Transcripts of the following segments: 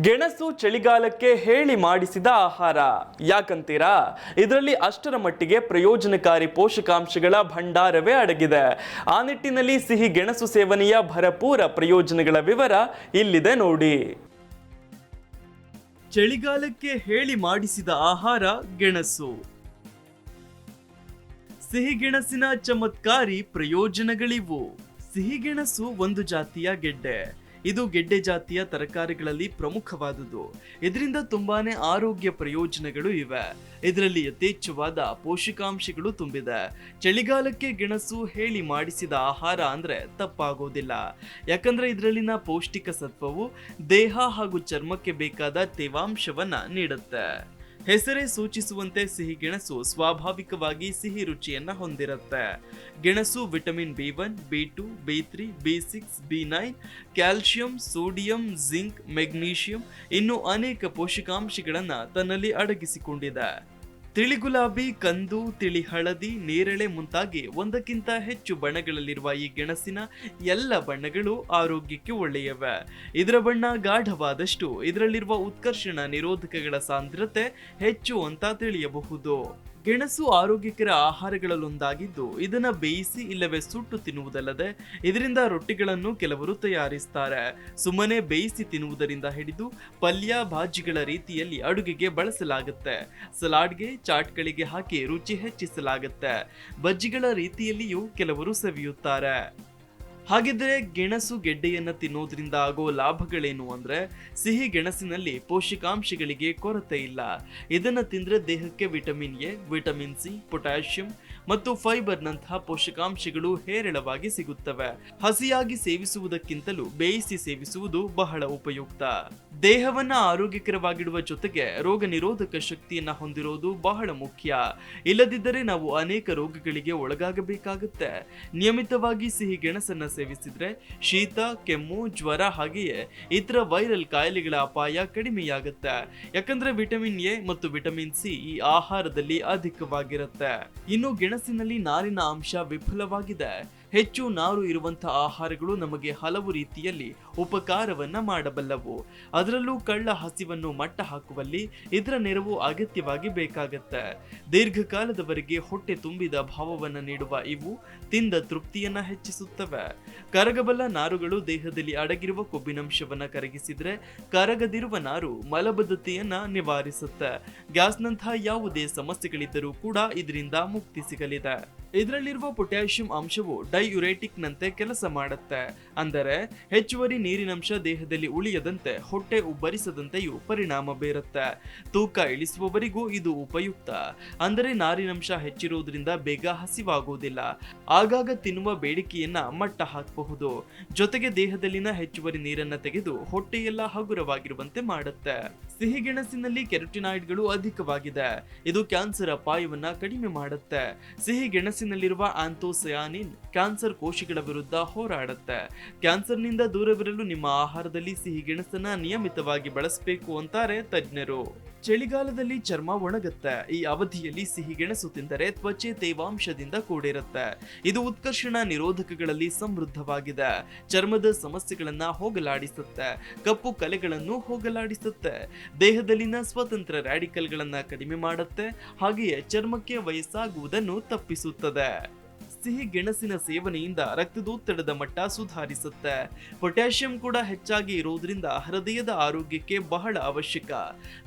ಗೆಣಸು ಚಳಿಗಾಲಕ್ಕೆ ಹೇಳಿ ಮಾಡಿಸಿದ ಆಹಾರ. ಯಾಕಂತೀರಾ? ಇದರಲ್ಲಿ ಅಷ್ಟರ ಮಟ್ಟಿಗೆ ಪ್ರಯೋಜನಕಾರಿ ಪೋಷಕಾಂಶಗಳ ಭಂಡಾರವೇ ಅಡಗಿದೆ. ಆ ನಿಟ್ಟಿನಲ್ಲಿ ಸಿಹಿ ಗೆಣಸು ಸೇವನೆಯ ಭರಪೂರ ಪ್ರಯೋಜನಗಳ ವಿವರ ಇಲ್ಲಿದೆ ನೋಡಿ. ಚಳಿಗಾಲಕ್ಕೆ ಹೇಳಿ ಮಾಡಿಸಿದ ಆಹಾರ ಗೆಣಸು. ಸಿಹಿಗೆಣಸಿನ ಚಮತ್ಕಾರಿ ಪ್ರಯೋಜನಗಳಿವು. ಸಿಹಿಗೆಣಸು ಒಂದು ಜಾತಿಯ ಗೆಡ್ಡೆ. ಇದು ಗೆಡ್ಡೆ ಜಾತಿಯ ತರಕಾರಿಗಳಲ್ಲಿ ಪ್ರಮುಖವಾದುದು ಇದರಿಂದ ತುಂಬಾನೇ ಆರೋಗ್ಯ ಪ್ರಯೋಜನಗಳು ಇವೆ. ಇದರಲ್ಲಿ ಯಥೇಚ್ಛವಾದ ಪೋಷಕಾಂಶಗಳು ತುಂಬಿದೆ. ಚಳಿಗಾಲಕ್ಕೆ ಗೆಣಸು ಹೇಳಿ ಮಾಡಿಸಿದ ಆಹಾರ ಅಂದ್ರೆ ತಪ್ಪಾಗೋದಿಲ್ಲ. ಯಾಕಂದ್ರೆ ಇದರಲ್ಲಿನ ಪೌಷ್ಟಿಕ ಸತ್ವವು ದೇಹ ಹಾಗೂ ಚರ್ಮಕ್ಕೆ ಬೇಕಾದ ತೇವಾಂಶವನ್ನ ನೀಡುತ್ತೆ. ಹೆಸರೇ ಸೂಚಿಸುವಂತೆ ಸಿಹಿ ಗೆಣಸು ಸ್ವಾಭಾವಿಕವಾಗಿ ಸಿಹಿ ರುಚಿಯನ್ನ ಹೊಂದಿರುತ್ತೆ. ಗೆಣಸು vitamin B one, B two, B three B six, B nine calcium sodium, zinc, magnesium ಇನ್ನು ಅನೇಕ ಪೋಷಕಾಂಶಗಳನ್ನು ತನ್ನಲ್ಲಿ ಅಡಗಿಸಿಕೊಂಡಿದೆ. ತಿಳಿ ಗುಲಾಬಿ, ಕಂದು, ತಿಳಿ ಹಳದಿ, ನೇರಳೆ ಮುಂತಾಗಿ ಒಂದಕ್ಕಿಂತ ಹೆಚ್ಚು ಬಣ್ಣಗಳಲ್ಲಿರುವ ಈ ಗೆಣಸಿನ ಎಲ್ಲ ಬಣ್ಣಗಳು ಆರೋಗ್ಯಕ್ಕೆ ಒಳ್ಳೆಯವೆ. ಇದರ ಬಣ್ಣ ಗಾಢವಾದಷ್ಟು, ಇದರಲ್ಲಿರುವ ಉತ್ಕರ್ಷಣ ನಿರೋಧಕಗಳ ಸಾಂದ್ರತೆ ಹೆಚ್ಚು ಅಂತ ತಿಳಿಯಬಹುದು. ಗೆಣಸು ಆರೋಗ್ಯಕರ ಆಹಾರಗಳಲ್ಲೊಂದಾಗಿದ್ದು, ಇದನ್ನು ಬೇಯಿಸಿ ಇಲ್ಲವೇ ಸುಟ್ಟು ತಿನ್ನುವುದಲ್ಲದೆ ಇದರಿಂದ ರೊಟ್ಟಿಗಳನ್ನು ಕೆಲವರು ತಯಾರಿಸ್ತಾರೆ. ಸುಮ್ಮನೆ ಬೇಯಿಸಿ ತಿನ್ನುವುದರಿಂದ ಹಿಡಿದು ಪಲ್ಯ ಭಾಜಿಗಳ ರೀತಿಯಲ್ಲಿ ಅಡುಗೆಗೆ ಬಳಸಲಾಗುತ್ತೆ. ಸಲಾಡ್ಗೆ, ಚಾಟ್ಗಳಿಗೆ ಹಾಕಿ ರುಚಿ ಹೆಚ್ಚಿಸಲಾಗುತ್ತೆ. ಬಜ್ಜಿಗಳ ರೀತಿಯಲ್ಲಿಯೂ ಕೆಲವರು ಸವಿಯುತ್ತಾರೆ. ಹಾಗಿದ್ರೆ ಗೆಣಸು ಗೆಡ್ಡೆಯನ್ನು ತಿನ್ನೋದ್ರಿಂದ ಆಗೋ ಲಾಭಗಳೇನು ಅಂದ್ರೆ ಸಿಹಿ ಗೆಣಸಿನಲ್ಲಿ ಪೋಷಕಾಂಶಗಳಿಗೆ ಕೊರತೆ ಇಲ್ಲ. ಇದನ್ನು ತಿಂದ್ರೆ ದೇಹಕ್ಕೆ vitamin A, vitamin C, potassium ಮತ್ತು ಫೈಬರ್ ನಂತಹ ಪೋಷಕಾಂಶಗಳು ಹೇರಳವಾಗಿ ಸಿಗುತ್ತವೆ. ಹಸಿಯಾಗಿ ಸೇವಿಸುವುದಕ್ಕಿಂತಲೂ ಬೇಯಿಸಿ ಸೇವಿಸುವುದು ಬಹಳ ಉಪಯುಕ್ತ. ದೇಹವನ್ನ ಆರೋಗ್ಯಕರವಾಗಿಡುವ ಜೊತೆಗೆ ರೋಗ ನಿರೋಧಕ ಶಕ್ತಿಯನ್ನ ಹೊಂದಿರೋದು ಬಹಳ ಮುಖ್ಯ. ಇಲ್ಲದಿದ್ದರೆ ನಾವು ಅನೇಕ ರೋಗಗಳಿಗೆ ಒಳಗಾಗಬೇಕಾಗುತ್ತೆ. ನಿಯಮಿತವಾಗಿ ಸಿಹಿ ಗೆಣಸನ್ನ ಸೇವಿಸಿದ್ರೆ ಶೀತ, ಕೆಮ್ಮು, ಜ್ವರ ಹಾಗೆಯೇ ಇತರ ವೈರಲ್ ಕಾಯಿಲೆಗಳ ಅಪಾಯ ಕಡಿಮೆಯಾಗುತ್ತೆ. ಯಾಕಂದ್ರೆ ವಿಟಮಿನ್ ಎ ಮತ್ತು ವಿಟಮಿನ್ ಸಿ ಈ ಆಹಾರದಲ್ಲಿ ಅಧಿಕವಾಗಿರುತ್ತೆ. ಇನ್ನು ಗೆಣಸಿನಲ್ಲಿ ನಾರಿನ ಅಂಶ ವಿಫಲವಾಗಿದೆ. ಹೆಚ್ಚು ನಾರು ಇರುವಂತಹ ಆಹಾರಗಳು ನಮಗೆ ಹಲವು ರೀತಿಯಲ್ಲಿ ಉಪಕಾರವನ್ನ ಮಾಡಬಲ್ಲವು. ಅದರಲ್ಲೂ ಕಳ್ಳ ಹಸಿವನ್ನು ಮಟ್ಟ ಹಾಕುವಲ್ಲಿ ಇದರ ನೆರವು ಅಗತ್ಯವಾಗಿ ಬೇಕಾಗತ್ತೆ. ದೀರ್ಘಕಾಲದವರೆಗೆ ಹೊಟ್ಟೆ ತುಂಬಿದ ಭಾವವನ್ನು ನೀಡುವ ಇವು ತಿಂದ ತೃಪ್ತಿಯನ್ನ ಹೆಚ್ಚಿಸುತ್ತವೆ. ಕರಗಬಲ್ಲ ನಾರುಗಳು ದೇಹದಲ್ಲಿ ಅಡಗಿರುವ ಕೊಬ್ಬಿನಂಶವನ್ನ ಕರಗಿಸಿದ್ರೆ ಕರಗದಿರುವ ನಾರು ಮಲಬದ್ಧತೆಯನ್ನ ನಿವಾರಿಸುತ್ತೆ. ಗ್ಯಾಸ್ನಂತಹ ಯಾವುದೇ ಸಮಸ್ಯೆಗಳಿದ್ದರೂ ಕೂಡ ಇದರಿಂದ ಮುಕ್ತಿ ಸಿಗಲಿದೆ. ಇದರಲ್ಲಿರುವ ಪೊಟ್ಯಾಷಿಯಂ ಅಂಶವು ಡೈಯುರೇಟಿಕ್ ನಂತೆ ಕೆಲಸ ಮಾಡುತ್ತೆ. ಅಂದರೆ ಹೆಚ್ಚುವರಿ ನೀರಿನಂಶ ದೇಹದಲ್ಲಿ ಉಳಿಯದಂತೆ, ಹೊಟ್ಟೆ ಉಬ್ಬರಿಸದಂತೆಯೂ ಪರಿಣಾಮ ಬೀರುತ್ತೆ. ತೂಕ ಇಳಿಸುವವರಿಗೂ ಇದು ಉಪಯುಕ್ತ. ಅಂದರೆ ನಾರಿನಂಶ ಹೆಚ್ಚಿರುವುದರಿಂದ ಬೇಗ ಹಸಿವಾಗುವುದಿಲ್ಲ. ಆಗಾಗ ತಿನ್ನುವ ಬೇಡಿಕೆಯನ್ನ ಮಟ್ಟ ಹಾಕಬಹುದು. ಜೊತೆಗೆ ದೇಹದಲ್ಲಿನ ಹೆಚ್ಚುವರಿ ನೀರನ್ನ ತೆಗೆದು ಹೊಟ್ಟೆಯೆಲ್ಲ ಹಗುರವಾಗಿರುವಂತೆ ಮಾಡುತ್ತೆ. ಸಿಹಿಗೆಣಸಿನಲ್ಲಿ ಕೆರಟಿನಾಯ್ಡ್ಗಳು ಅಧಿಕವಾಗಿದೆ. ಇದು ಕ್ಯಾನ್ಸರ್ ಅಪಾಯವನ್ನು ಕಡಿಮೆ ಮಾಡುತ್ತೆ. ಸಿಹಿ ಗೆಣಸಿನಲ್ಲಿರುವ ಆಂಥೋಸಯಾನಿನ್ ಕ್ಯಾನ್ಸರ್ ಕೋಶಗಳ ವಿರುದ್ಧ ಹೋರಾಡುತ್ತೆ. ಕ್ಯಾನ್ಸರ್ನಿಂದ ದೂರವಿರಲು ನಿಮ್ಮ ಆಹಾರದಲ್ಲಿ ಸಿಹಿ ಗೆಣಸನ್ನ ನಿಯಮಿತವಾಗಿ ಬಳಸಬೇಕು ಅಂತಾರೆ ತಜ್ಞರು. ಚಳಿಗಾಲದಲ್ಲಿ ಚರ್ಮ ಒಣಗುತ್ತೆ. ಈ ಅವಧಿಯಲ್ಲಿ ಸಿಹಿ ಗೆಣಸು ತಿಂದರೆ ತ್ವಚೆ ತೇವಾಂಶದಿಂದ ಕೂಡಿರುತ್ತೆ. ಇದು ಉತ್ಕರ್ಷಣ ನಿರೋಧಕಗಳಲ್ಲಿ ಸಮೃದ್ಧವಾಗಿದೆ. ಚರ್ಮದ ಸಮಸ್ಯೆಗಳನ್ನ ಹೋಗಲಾಡಿಸುತ್ತೆ. ಕಪ್ಪು ಕಲೆಗಳನ್ನು ಹೋಗಲಾಡಿಸುತ್ತೆ. ದೇಹದಲ್ಲಿನ ಸ್ವತಂತ್ರ ರ್ಯಾಡಿಕಲ್ಗಳನ್ನ ಕಡಿಮೆ ಮಾಡುತ್ತೆ. ಹಾಗೆಯೇ ಚರ್ಮಕ್ಕೆ ವಯಸ್ಸಾಗುವುದನ್ನು ತಪ್ಪಿಸುತ್ತದೆ. ಸಿಹಿ ಗೆಣಸಿನ ಸೇವನೆಯಿಂದ ರಕ್ತದೊತ್ತಡದ ಮಟ್ಟ ಸುಧಾರಿಸುತ್ತೆ. ಪೊಟ್ಯಾಷಿಯಂ ಕೂಡ ಹೆಚ್ಚಾಗಿ ಇರುವುದರಿಂದ ಹೃದಯದ ಆರೋಗ್ಯಕ್ಕೆ ಬಹಳ ಅವಶ್ಯಕ.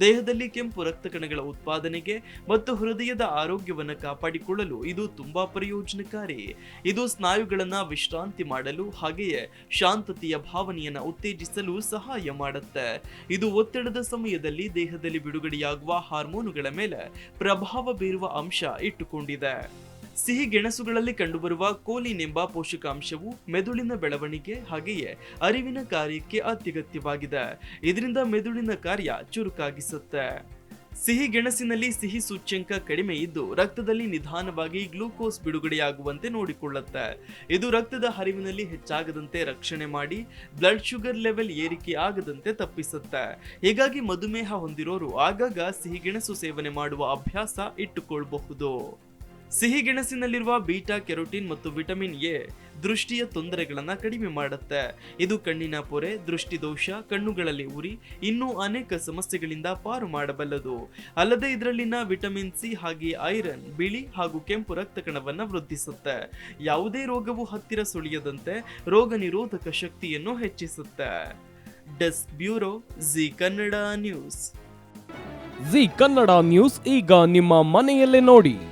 ದೇಹದಲ್ಲಿ ಕೆಂಪು ರಕ್ತ ಕಣಗಳ ಉತ್ಪಾದನೆಗೆ ಮತ್ತು ಹೃದಯದ ಆರೋಗ್ಯವನ್ನು ಕಾಪಾಡಿಕೊಳ್ಳಲು ಇದು ತುಂಬಾ ಪ್ರಯೋಜನಕಾರಿ. ಇದು ಸ್ನಾಯುಗಳನ್ನ ವಿಶ್ರಾಂತಿ ಮಾಡಲು ಹಾಗೆಯೇ ಶಾಂತತೆಯ ಭಾವನೆಯನ್ನ ಉತ್ತೇಜಿಸಲು ಸಹಾಯ ಮಾಡುತ್ತೆ. ಇದು ಒತ್ತಡದ ಸಮಯದಲ್ಲಿ ದೇಹದಲ್ಲಿ ಬಿಡುಗಡೆಯಾಗುವ ಹಾರ್ಮೋನುಗಳ ಮೇಲೆ ಪ್ರಭಾವ ಬೀರುವ ಅಂಶ ಇಟ್ಟುಕೊಂಡಿದೆ. ಸಿಹಿ ಗೆಣಸುಗಳಲ್ಲಿ ಕಂಡುಬರುವ ಕೋಲಿನ್ ಎಂಬ ಪೋಷಕಾಂಶವು ಮೆದುಳಿನ ಬೆಳವಣಿಗೆ ಹಾಗೆಯೇ ಅರಿವಿನ ಕಾರ್ಯಕ್ಕೆ ಅತ್ಯಗತ್ಯವಾಗಿದೆ. ಇದರಿಂದ ಮೆದುಳಿನ ಕಾರ್ಯ ಚುರುಕಾಗಿಸುತ್ತೆ. ಸಿಹಿ ಗೆಣಸಿನಲ್ಲಿ ಸಿಹಿ ಸೂಚ್ಯಂಕ ಕಡಿಮೆ ಇದ್ದು ರಕ್ತದಲ್ಲಿ ನಿಧಾನವಾಗಿ ಗ್ಲೂಕೋಸ್ ಬಿಡುಗಡೆಯಾಗುವಂತೆ ನೋಡಿಕೊಳ್ಳುತ್ತೆ. ಇದು ರಕ್ತದ ಹರಿವಿನಲ್ಲಿ ಹೆಚ್ಚಾಗದಂತೆ ರಕ್ಷಣೆ ಮಾಡಿ ಬ್ಲಡ್ ಶುಗರ್ ಲೆವೆಲ್ ಏರಿಕೆ ಆಗದಂತೆ ತಪ್ಪಿಸುತ್ತೆ. ಹೀಗಾಗಿ ಮಧುಮೇಹ ಹೊಂದಿರೋರು ಆಗಾಗ ಸಿಹಿ ಗೆಣಸು ಸೇವನೆ ಮಾಡುವ ಅಭ್ಯಾಸ ಇಟ್ಟುಕೊಳ್ಳಬಹುದು ಸಿಹಿಗೆಣಸಿನಲ್ಲಿರುವ ಬೀಟಾ ಕೆರೋಟಿನ್ ಮತ್ತು ವಿಟಮಿನ್ ಎ ದೃಷ್ಟಿಯ ತೊಂದರೆಗಳನ್ನು ಕಡಿಮೆ ಮಾಡುತ್ತೆ. ಇದು ಕಣ್ಣಿನ ಪೊರೆ, ದೃಷ್ಟಿದೋಷ, ಕಣ್ಣುಗಳಲ್ಲಿ ಉರಿ, ಇನ್ನೂ ಅನೇಕ ಸಮಸ್ಯೆಗಳಿಂದ ಪಾರು ಮಾಡಬಲ್ಲದು. ಅಲ್ಲದೆ ಇದರಲ್ಲಿನ ವಿಟಮಿನ್ ಸಿ ಹಾಗೆ ಐರನ್, ಬಿಳಿ ಹಾಗೂ ಕೆಂಪು ರಕ್ತ ಕಣವನ್ನು ವೃದ್ಧಿಸುತ್ತೆ. ಯಾವುದೇ ರೋಗವು ಹತ್ತಿರ ಸುಳಿಯದಂತೆ ರೋಗ ನಿರೋಧಕ ಶಕ್ತಿಯನ್ನು ಹೆಚ್ಚಿಸುತ್ತೆ. Desk bureau, Zee Kannada news. Zee Kannada news ಈಗ ನಿಮ್ಮ ಮನೆಯಲ್ಲೇ ನೋಡಿ.